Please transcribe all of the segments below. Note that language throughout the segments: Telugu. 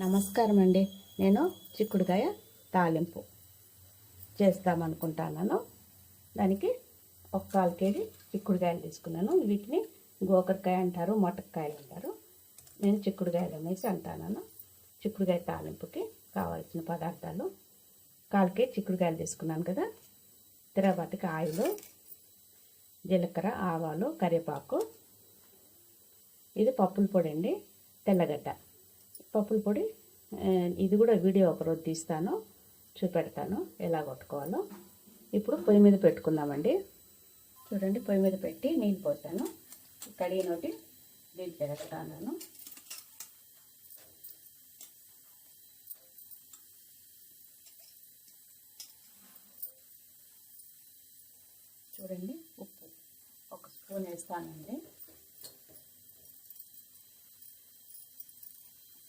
నమస్కారం అండి నేను చిక్కుడుకాయ తాలింపు చేస్తామనుకుంటున్నాను. దానికి ఒక కాలు కేజీ చిక్కుడుకాయలు తీసుకున్నాను. వీటిని గోకరకాయ అంటారు మొటకాయలు అంటారు. నేను చిక్కుడుకాయలు అనేసి అంటాను చిక్కుడుకాయ తాలింపుకి కావాల్సిన పదార్థాలు. కాలు కేజీ చిక్కుడుకాయలు తీసుకున్నాను కదా. తిరగబాటికి ఆయిల్ జీలకర్ర ఆవాలు కరివేపాకు. ఇది పప్పుల పొడి అండి. తెల్లగడ్డ. పప్పుల పొడి ఇది కూడా వీడియో ఒకరోజు తీస్తాను చూపెడతాను ఎలా కొట్టుకోవాలో. ఇప్పుడు పొయ్యి మీద పెట్టుకుందామండి. చూడండి పొయ్యి మీద పెట్టి నీళ్ళు పోసాను. కడిగినోటి నీళ్ళు పెడతాను. చూడండి ఉప్పు ఒక స్పూన్ వేస్తానండి.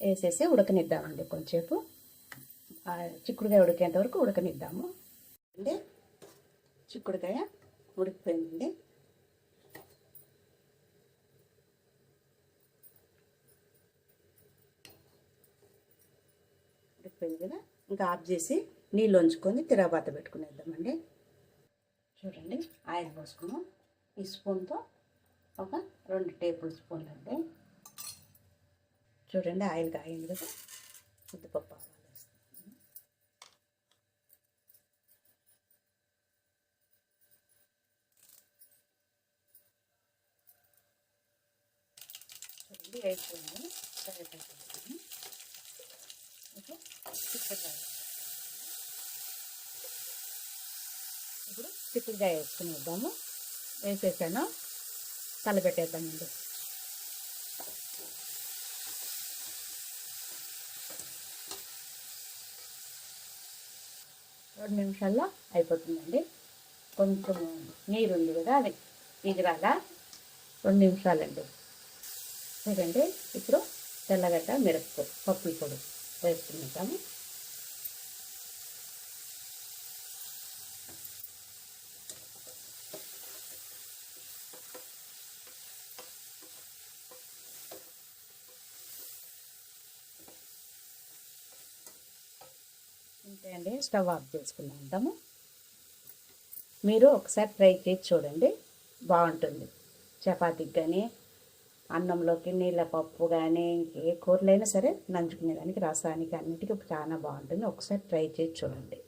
వేసేసి ఉడకనిద్దామండి కొంచెంసేపు. చిక్కుడుకాయ ఉడికేంత వరకు ఉడకనిద్దాము. అండి చిక్కుడుకాయ ఉడికిపోయిందండి. ఉడికిపోయింది కదా? ఇంకా ఆఫ్ చేసి నీళ్ళు ఉంచుకొని తిరగబాత పెట్టుకునేద్దామండి. చూడండి ఆయిల్ పోసుకున్నాం. ఈ స్పూన్తో ఒక రెండు టేబుల్ స్పూన్లు అండి చూడండి ఆయిల్ కాగింది కదా. ఉద్దిపప్పు ఆవాలు వేస్తాను చూడండి వేసుకున్నాను కరివేపాకు వేసుకుని ఇప్పుడు చిక్కుడుకాయ ఇప్పుడు చిక్కుడుకాయ వేసుకుని వద్దాము. వేసేసాను? కలపెట్టేద్దామండి రెండు నిమిషాల్లో అయిపోతుందండి. కొంచెం నీరు ఉంది కదా అది ఎగిరాల? రెండు నిమిషాలండి. చూడండి ఇప్పుడు తెల్లగడ్డ మిరపకు పప్పులు పొడి వేసుకుంటాము అంతే అండి స్టవ్ ఆఫ్ చేసుకుందాము మీరు ఒకసారి ట్రై చేసి చూడండి. బాగుంటుంది. చపాతీకి కానీ అన్నంలోకి నీళ్ళ పప్పు కానీ ఏ కూరలైనా సరే నంచుకునేదానికి రసానికి అన్నిటికీ చాలా బాగుంటుంది. ఒకసారి ట్రై చేసి చూడండి.